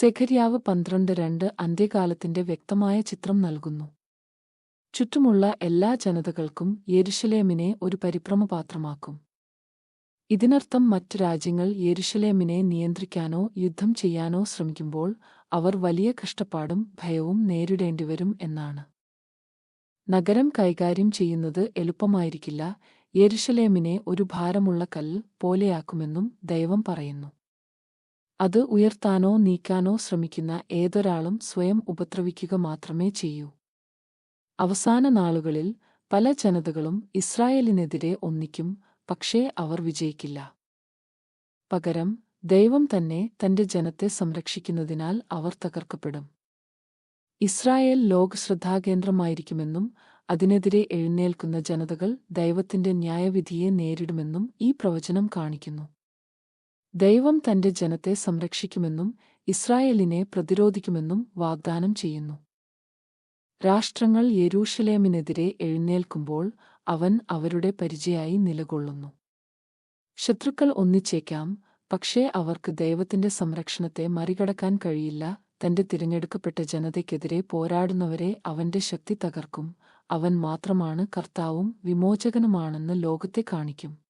സെഖര്യാവ് പന്ത്രണ്ട് രണ്ട് അന്ത്യകാലത്തിന്റെ വ്യക്തമായ ചിത്രം നൽകുന്നു. ചുറ്റുമുള്ള എല്ലാ ജനതകൾക്കും യെരുഷലേമിനെ ഒരു പരിഭ്രമപാത്രമാക്കും ഇതിനർത്ഥം മറ്റു രാജ്യങ്ങൾ യെരുഷലേമിനെ നിയന്ത്രിക്കാനോ യുദ്ധം ചെയ്യാനോ ശ്രമിക്കുമ്പോൾ അവർ വലിയ കഷ്ടപ്പാടും ഭയവും നേരിടേണ്ടിവരും എന്നാണ്. നഗരം കൈകാര്യം ചെയ്യുന്നത് എളുപ്പമായിരിക്കില്ല. യെരുഷലേമിനെ ഒരു ഭാരമുള്ള കല്ല് പോലെയാക്കുമെന്നും ദൈവം പറയുന്നു. അത് ഉയർത്താനോ നീക്കാനോ ശ്രമിക്കുന്ന ഏതൊരാളും സ്വയം ഉപദ്രവിക്കുക മാത്രമേ ചെയ്യൂ. അവസാന നാളുകളിൽ പല ജനതകളും ഇസ്രായേലിനെതിരെ ഒന്നിക്കും പക്ഷേ അവർ വിജയിക്കില്ല. പകരം ദൈവം തന്നെ തന്റെ ജനത്തെ സംരക്ഷിക്കുന്നതിനാൽ അവർ തകർക്കപ്പെടും. ഇസ്രായേൽ ലോകശ്രദ്ധാകേന്ദ്രമായിരിക്കുമെന്നും അതിനെതിരെ എഴുന്നേൽക്കുന്ന ജനതകൾ ദൈവത്തിന്റെ ന്യായവിധിയെ നേരിടുമെന്നും ഈ പ്രവചനം കാണിക്കുന്നു. ദൈവം തന്റെ ജനത്തെ സംരക്ഷിക്കുമെന്നും ഇസ്രായേലിനെ പ്രതിരോധിക്കുമെന്നും വാഗ്ദാനം ചെയ്യുന്നു. രാഷ്ട്രങ്ങൾ യെരൂഷലേമിനെതിരെ എഴുന്നേൽക്കുമ്പോൾ അവൻ അവരുടെ പരിചയായി നിലകൊള്ളുന്നു. ശത്രുക്കൾ ഒന്നിച്ചേക്കാം പക്ഷേ അവർക്ക് ദൈവത്തിന്റെ സംരക്ഷണത്തെ മറികടക്കാൻ കഴിയില്ല. തന്റെ തിരഞ്ഞെടുക്കപ്പെട്ട ജനതയ്ക്കെതിരെ പോരാടുന്നവരെ അവന്റെ ശക്തി തകർക്കും. അവൻ മാത്രമാണ് കർത്താവും വിമോചകനുമാണെന്ന് ലോകത്തെ കാണിക്കും.